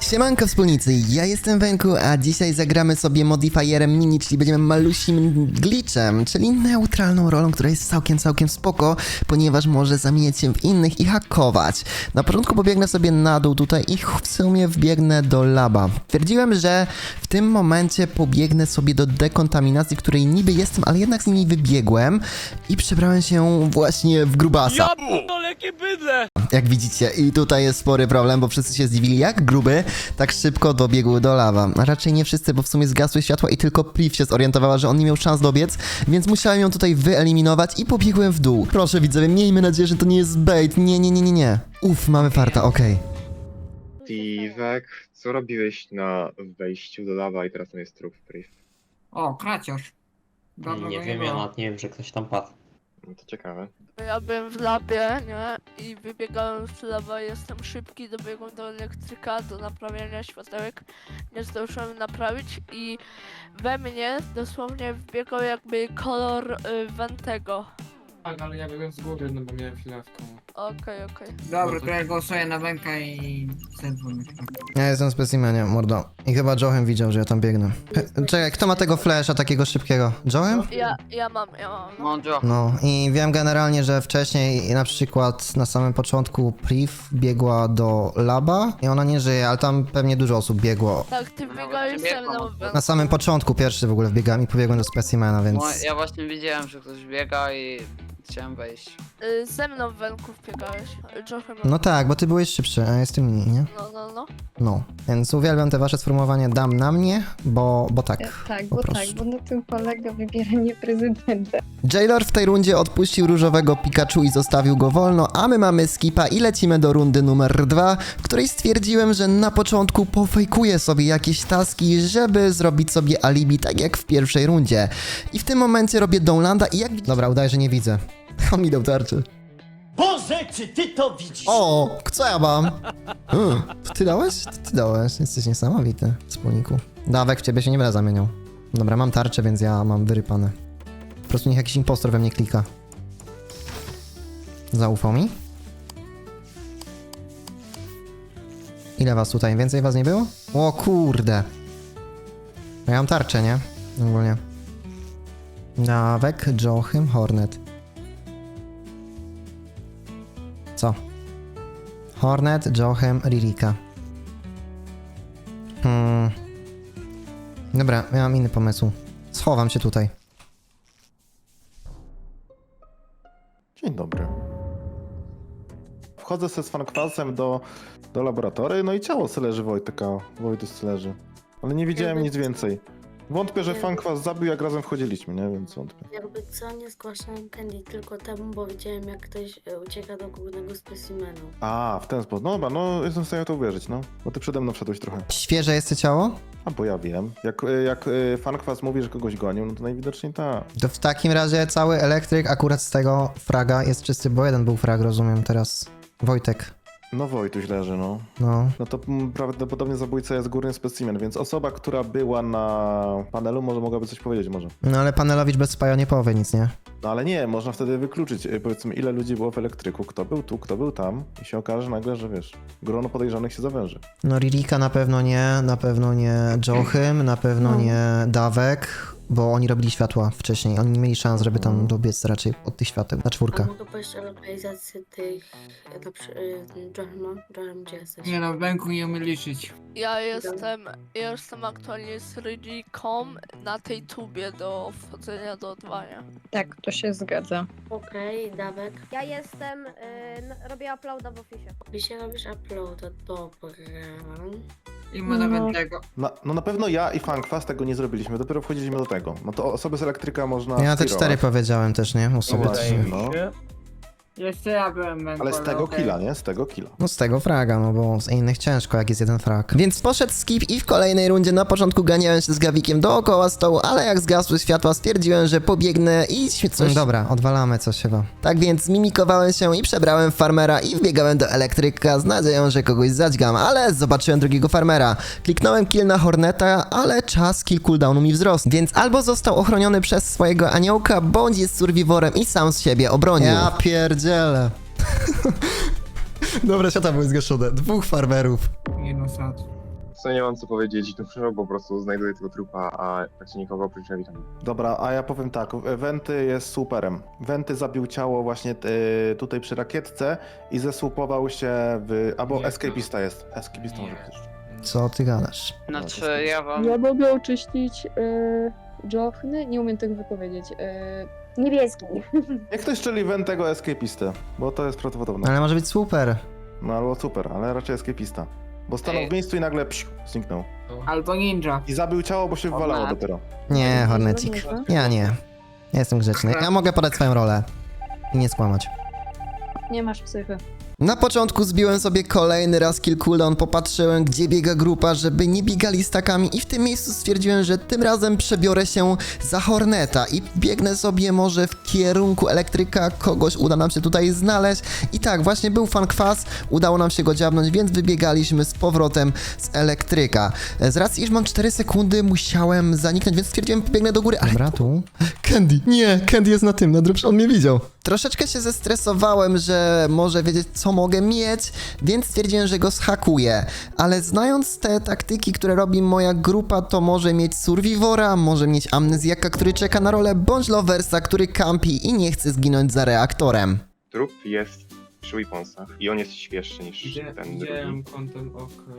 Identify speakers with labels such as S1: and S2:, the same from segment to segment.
S1: Siemanko wspólnicy, ja jestem Wenku, a dzisiaj zagramy sobie modifierem mini, czyli będziemy malusim glitchem, czyli neutralną rolą, która jest całkiem, całkiem spoko, ponieważ może zamieniać się w innych i hakować. Na początku pobiegnę sobie na dół tutaj i w sumie wbiegnę do laba. Twierdziłem, że w tym momencie pobiegnę sobie do dekontaminacji, której niby jestem, ale jednak z niej wybiegłem i przebrałem się właśnie w grubasa.
S2: Ja p***dolę, jakie bydle!
S1: Jak widzicie, i tutaj jest spory problem, bo wszyscy się zdziwili, jak gruby tak szybko dobiegł do lawa. A raczej nie wszyscy, bo w sumie zgasły światła i tylko Priv się zorientowała, że on nie miał szans dobiec, więc musiałem ją tutaj wyeliminować i pobiegłem w dół. Proszę widzowie, miejmy nadzieję, że to nie jest bait. Nie, nie, nie, nie, nie. Uff, mamy farta, okej.
S3: Steve'ek, co robiłeś na wejściu do lawa i teraz tam jest trup priv?
S4: O, kraciarz. Dawno
S5: Nie
S4: go
S5: wiem, ja
S4: było.
S5: nawet nie wiem, że ktoś tam padł.
S3: No to ciekawe.
S2: Ja byłem w labie, nie? I wybiegałem z lawa, jestem szybki, dobiegłem do elektryka, do naprawiania światełek. Nie zdążyłem naprawić i we mnie dosłownie wbiegał jakby kolor y, Ventego.
S6: Tak, ale ja byłem z góry, no bo miałem chwilewkę.
S2: Okej, okej.
S4: Dobra, to ja głosuję na Węka i Zedwun.
S1: Ja jestem specimenie, mordo. I chyba Johem widział, że ja tam biegnę. Czekaj, kto ma tego flasha takiego szybkiego? Johem?
S2: Ja, ja mam, ja mam. No.
S4: Mądro.
S1: No i wiem generalnie, że wcześniej na przykład na samym początku Priv biegła do laba i ona nie żyje, ale tam pewnie dużo osób biegło.
S2: Tak, ty biegałeś ze mną.
S1: Na samym początku pierwszy w ogóle wbiegałem i pobiegłem do specimena, więc...
S7: No, ja właśnie widziałem, że ktoś biega i chciałem wejść.
S2: Y, ze mną Wenków biegałeś. Jochem.
S1: No tak, bo ty byłeś szybszy, a ja jestem mini, nie?
S2: No, no, no.
S1: No, więc uwielbiam te wasze sformułowanie dam na mnie, bo, bo tak.
S8: Tak,
S1: po
S8: bo
S1: prostu.
S8: tak, bo na tym polega wybieranie prezydenta.
S1: Jailor w tej rundzie odpuścił różowego Pikachu i zostawił go wolno, a my mamy skipa i lecimy do rundy numer dwa, w której stwierdziłem, że na początku pofejkuję sobie jakieś taski, żeby zrobić sobie alibi tak jak w pierwszej rundzie. I w tym momencie robię Downlanda i jak... Dobra, udaję, że nie widzę. On mi dał tarczy.
S9: Boże, czy ty to widzisz?
S1: O, co ja mam? Hmm, to ty dałeś? To ty dałeś. Jesteś niesamowity, wspólniku. Dawek w ciebie się nie będę zamieniał. Dobra, mam tarczę, więc ja mam wyrypane. Po prostu niech jakiś impostor we mnie klika. Zaufał mi? Ile was tutaj? Więcej was nie było? O kurde. Ja mam tarczę, nie? Ogólnie. Dawek, Joachim, Hornet. Hornet, Johem, Ririka. Hmm. Dobra, ja mam inny pomysł. Schowam się tutaj.
S10: Dzień dobry. Wchodzę ze z fankwasem do, do laboratorium, no i ciało se leży Wojtka. Wojtus leży. Ale nie widziałem nic więcej. Wątpię, że
S11: Jakby-
S10: fankwas zabił, jak razem wchodziliśmy, nie? Więc wątpię.
S11: Jakby co, nie zgłaszałem Candy tylko temu, bo widziałem jak ktoś e, ucieka do głównego specimenu.
S10: A, w ten sposób. No dobra, no jestem w stanie w to uwierzyć, no. Bo ty przede mną wszedłeś trochę.
S1: Świeże jest to ciało?
S10: A bo ja wiem. Jak, y, jak y, fankwas mówi, że kogoś gonił, no to najwidoczniej tak.
S1: To w takim razie cały elektryk akurat z tego fraga jest czysty, bo jeden był frag, rozumiem teraz. Wojtek.
S10: No Wojtuś leży, no.
S1: No.
S10: No to prawdopodobnie zabójca jest górny specimen, więc osoba, która była na panelu, może mogłaby coś powiedzieć może.
S1: No ale panelowicz bez spaja nie powie nic, nie?
S10: No ale nie, można wtedy wykluczyć, y, powiedzmy, ile ludzi było w elektryku, kto był tu, kto był tam i się okaże nagle, że wiesz, grono podejrzanych się zawęży.
S1: No Ririka na pewno nie, na pewno nie Joachim, na pewno nie Dawek, bo oni robili światła wcześniej. Oni nie mieli szans, żeby tam dobiec raczej od tych świateł na czwórkę.
S11: mogę powiedzieć o lokalizacji tych, e, na przykład, John, John, gdzie jesteś?
S4: Nie no, Węku nie umie liczyć.
S2: Ja jestem, ja jestem aktualnie z Rydikom na tej tubie do wchodzenia do odwania.
S8: Tak, to się zgadza.
S11: Okej, Dawek.
S12: Ja jestem, y, n- robię uploada w oficie.
S11: Jeśli robisz upload, dobra.
S4: I ma nawet
S8: No.
S4: tego.
S10: Na, no na pewno ja i Fankwas tego nie zrobiliśmy, dopiero wchodziliśmy do tego. No to osoby z elektryka można
S1: Ja te
S10: skierować.
S1: cztery powiedziałem też, nie? O sobie
S10: właśnie.
S1: trzy.
S10: no.
S4: Jeszcze ja byłem Węku,
S10: Ale z tego
S4: okej.
S10: killa, nie? Z tego killa.
S1: No z tego fraga, no bo z innych ciężko, jak jest jeden frag. Więc poszedł skip i w kolejnej rundzie na początku ganiałem się z Gawikiem dookoła stołu, ale jak zgasły światła stwierdziłem, że pobiegnę i ś- coś... Dobra, odwalamy coś chyba. Tak więc mimikowałem się i przebrałem w farmera i wbiegałem do elektryka z nadzieją, że kogoś zadźgam, ale zobaczyłem drugiego farmera. Kliknąłem kill na Horneta, ale czas kill cooldownu mi wzrosł, więc albo został ochroniony przez swojego aniołka, bądź jest survivorem i sam z siebie obronił. Ja pierdzielę. Dobra, świata były zgaszone. Dwóch farmerów.
S4: Jedno sad.
S3: Co nie mam co powiedzieć, bo po prostu znajduję tego trupa, a tak się nikogo oprócz drzwi tam.
S10: Dobra, a ja powiem tak, Wenty jest superem. Wenty zabił ciało właśnie y, tutaj przy rakietce i zesłupował się w... albo
S6: Nie,
S10: escapista jest. Escapista może
S6: Nie.
S10: być.
S1: Co ty gadasz?
S7: Znaczy ja wam...
S8: Ja mogę oczyścić yy, Jochny? Nie umiem tego wypowiedzieć. Yy,
S12: Niebieski.
S10: Jak ktoś strzeli Wentego escapistę, bo to jest prawdopodobne.
S1: Ale może być super.
S10: No albo super, ale raczej escapista. Bo stanął
S7: Ej.
S10: w miejscu i nagle psiu, zniknął.
S4: Albo ninja.
S10: I zabił ciało, bo się wywalało
S7: Format.
S10: dopiero.
S1: Nie, Hornecik. Ja nie. Ja jestem grzeczny. Ja mogę podać swoją rolę. I nie skłamać.
S8: nie masz psychy.
S1: Na początku zbiłem sobie kolejny raz kill cooldown, popatrzyłem gdzie biega grupa, żeby nie biegali stakami i w tym miejscu stwierdziłem, że tym razem przebiorę się za Horneta i biegnę sobie może w kierunku elektryka, kogoś uda nam się tutaj znaleźć i tak, właśnie był fan kwas, udało nam się go dziabnąć, więc wybiegaliśmy z powrotem z elektryka. Z racji, iż mam 4 sekundy, musiałem zaniknąć, więc stwierdziłem, pobiegnę do góry, ale... Dobra, tu... Candy, nie, Candy jest na tym, na drugim, on mnie widział. Troszeczkę się zestresowałem, że może wiedzieć, co mogę mieć, więc stwierdziłem, że go zhakuję. Ale znając te taktyki, które robi moja grupa, to może mieć Survivora, może mieć Amnezjaka, który czeka na rolę, bądź Loversa, który kampi i nie chce zginąć za reaktorem.
S3: Trup jest przy weaponsach i on jest świeższy niż
S6: Widzia-
S3: ten drugi.
S6: Widziałem kątem oka.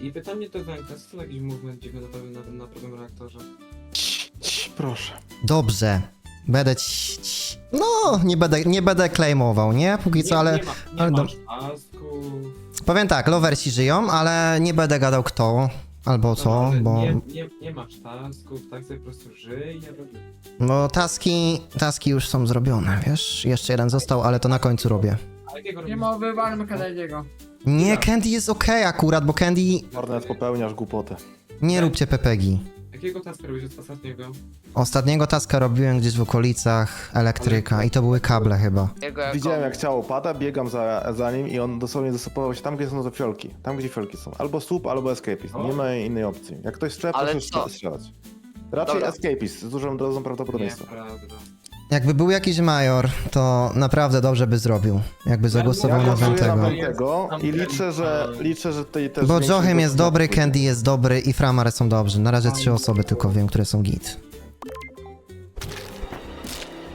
S6: I pytanie do Wenka, co to jakiś movement dziwny na pewnym, na, prawym reaktorze?
S10: Cii, cii, proszę.
S1: Dobrze. Będę ci... ci- No, nie będę, nie będę claimował, nie? Póki co, ale...
S6: Nie, ma, nie
S1: ale do-
S6: masz tasków.
S1: Powiem tak, Loversi żyją, ale nie będę gadał kto albo co,
S6: No,
S1: bo...
S6: Nie, nie, nie masz tasków, tak sobie po prostu żyj, ja robię.
S1: Bo taski, taski już są zrobione, wiesz? Jeszcze jeden został, ale to na końcu robię.
S6: A jakiego
S4: Nie
S6: robisz?
S4: ma, wywalmy Kanadiego.
S1: Nie. Candy jest okej akurat, bo Candy...
S10: Hornet popełniasz głupotę.
S1: Nie róbcie pepegi.
S6: Jakiego taska robisz od ostatniego?
S1: Ostatniego taska robiłem gdzieś w okolicach elektryka i to były kable chyba.
S7: Jego jako...
S10: Widziałem jak ciało pada, biegam za, za nim i on dosłownie zasypował się tam, gdzie są te fiolki. Tam, gdzie fiolki są. Albo słup, albo escapist. Nie ma innej opcji. Jak ktoś strzela,
S7: Ale
S10: proszę
S7: co?
S10: strzelać. Raczej
S7: Dobra.
S10: escapist, z dużą dozą prawdopodobieństwa.
S6: Nieprawda.
S1: Jakby był jakiś major, to naprawdę dobrze by zrobił. Jakby zagłosował na
S10: głosuję na
S1: Wentego.
S10: Wentego i liczę, że liczę, że tej też
S1: Bo
S10: większość
S1: Jochem jest dobry. Candy jest dobry i Framare są dobrzy. Na razie trzy osoby tylko wiem, które są git.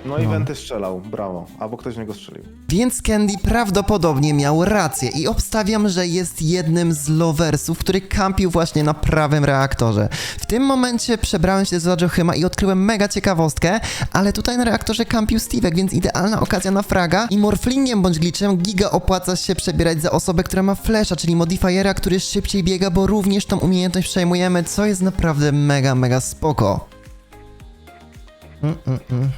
S10: No i
S1: No.
S10: Wenty strzelał, brawo. Albo ktoś w niego strzelił.
S1: Więc Candy prawdopodobnie miał rację i obstawiam, że jest jednym z loversów, który kampił właśnie na prawym reaktorze. W tym momencie przebrałem się za Jochema i odkryłem mega ciekawostkę, ale tutaj na reaktorze kampił Steve'ek, więc idealna okazja na fraga i morflingiem bądź glitchem giga opłaca się przebierać za osobę, która ma flasha, czyli modifiera, który szybciej biega, bo również tą umiejętność przejmujemy, co jest naprawdę mega, mega spoko. Mm, mm, mm.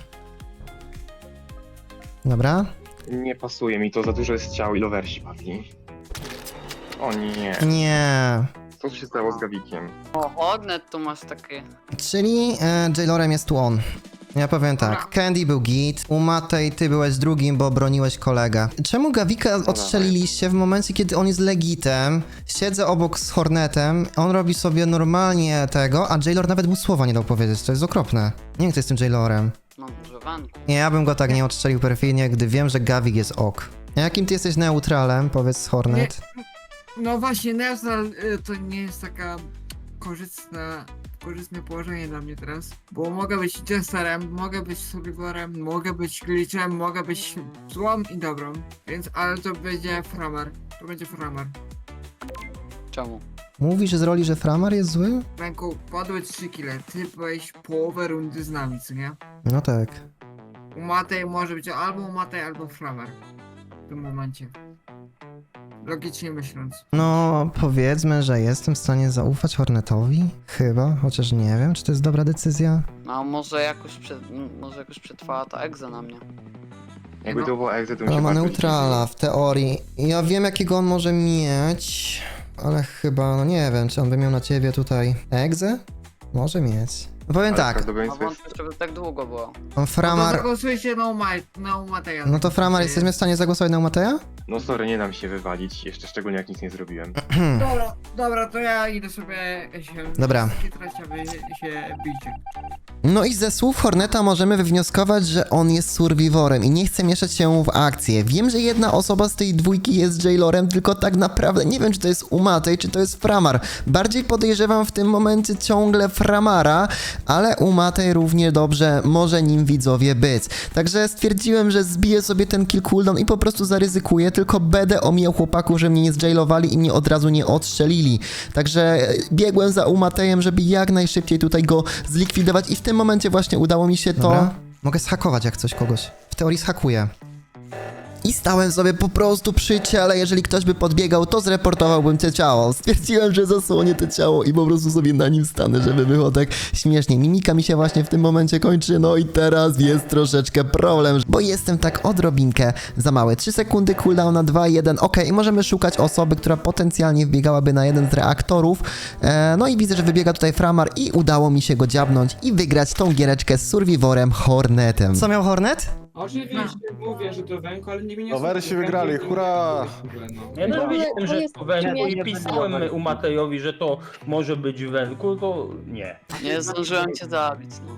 S1: Dobra,
S3: Nie pasuje mi to, za dużo jest ciał i lowersi padli. O nie,
S1: nie.
S3: co tu się stało z Gawikiem?
S7: O, Hornet tu masz takie...
S1: Czyli e, Jailorem jest tu on. Ja powiem tak, Candy był git, u Matej ty byłeś drugim, bo broniłeś kolegę. Czemu Gawika odstrzeliliście w momencie, kiedy on jest legitem? Siedzę obok z Hornetem, on robi sobie normalnie tego, a Jailor nawet mu słowa nie dał powiedzieć, to jest okropne. Nie wiem, kto jest tym Jailorem. Nie, ja bym go tak nie odstrzelił perfidnie, gdy wiem, że Gawik jest ok. A Jakim ty jesteś neutralem, powiedz Hornet?
S4: No właśnie, Neutral y, to nie jest taka korzystna, korzystne położenie dla mnie teraz. Bo mogę być Jesterem, mogę być Survivorem, mogę być Glitchem, mogę być złą i dobrą. Więc, ale to będzie Framer. To będzie Framer.
S7: Czemu?
S1: Mówisz z roli, że Framar jest zły?
S4: Ręku, padły 3 kile, ty byłeś połowę rundy z nami, co nie?
S1: No tak.
S4: U Matej może być albo u Matej, albo Framer. W tym momencie. Logicznie myśląc.
S1: No, powiedzmy, że jestem w stanie zaufać Hornetowi. Chyba, chociaż nie wiem, czy to jest dobra decyzja.
S7: No, może jakoś, m, może jakoś przetrwała ta egza na mnie.
S3: Jakby
S4: No.
S3: to było exit, to
S1: Ale
S3: się
S1: ma neutrala w teorii. Ja wiem, jakiego on może mieć, ale chyba, no nie wiem, czy on by miał na ciebie tutaj egzę? Może mieć. No powiem
S3: Ale
S1: tak,
S7: A wątpię, żeby tak długo było.
S1: on
S4: No to
S1: Framar...
S4: na, Umaj, na Umateja.
S1: No to Framar, jesteśmy w stanie zagłosować na Umateja?
S3: No sorry, nie dam się wywalić, jeszcze szczególnie jak nic nie zrobiłem.
S4: Dobra, dobra, to ja idę sobie się...
S1: Dobra.
S4: Się bijcie.
S1: No i ze słów Horneta możemy wywnioskować, że on jest survivorem i nie chce mieszać się w akcję. Wiem, że jedna osoba z tej dwójki jest Jailorem, tylko tak naprawdę nie wiem, czy to jest Umatej, czy to jest Framar. Bardziej podejrzewam w tym momencie ciągle Framara, ale Umatej równie dobrze może nim widzowie być. Także stwierdziłem, że zbiję sobie ten kill cooldown i po prostu zaryzykuję, tylko będę omijał chłopaków, że mnie nie zjailowali i mnie od razu nie odstrzelili. Także biegłem za Umatejem, żeby jak najszybciej tutaj go zlikwidować i w tym momencie właśnie udało mi się to... Mogę zhakować jak coś kogoś. W teorii zhakuję. I stałem sobie po prostu przy ciele, jeżeli ktoś by podbiegał, to zreportowałbym ciało. Stwierdziłem, że zasłonię to ciało i po prostu sobie na nim stanę, żeby było tak śmiesznie. Mimika mi się właśnie w tym momencie kończy, no i teraz jest troszeczkę problem, bo jestem tak odrobinkę za mały. 3 sekundy cooldown na 2, 1, ok, i możemy szukać osoby, która potencjalnie wbiegałaby na jeden z reaktorów. E, no i widzę, że wybiega tutaj Framar i udało mi się go dziabnąć i wygrać tą giereczkę z Survivorem Hornetem. Co miał Hornet?
S6: Oczywiście mówię, że to węku, ale nie mnie nie
S10: Rowersi
S6: słucha.
S10: wygrali,
S6: to
S10: hurra!
S6: no.
S5: Ja wiedziałem,
S8: on
S5: że
S8: jest
S5: to węku i pisałem u Matejowi, że to może być węku, to nie.
S7: Nie zdążyłem cię zabić, no.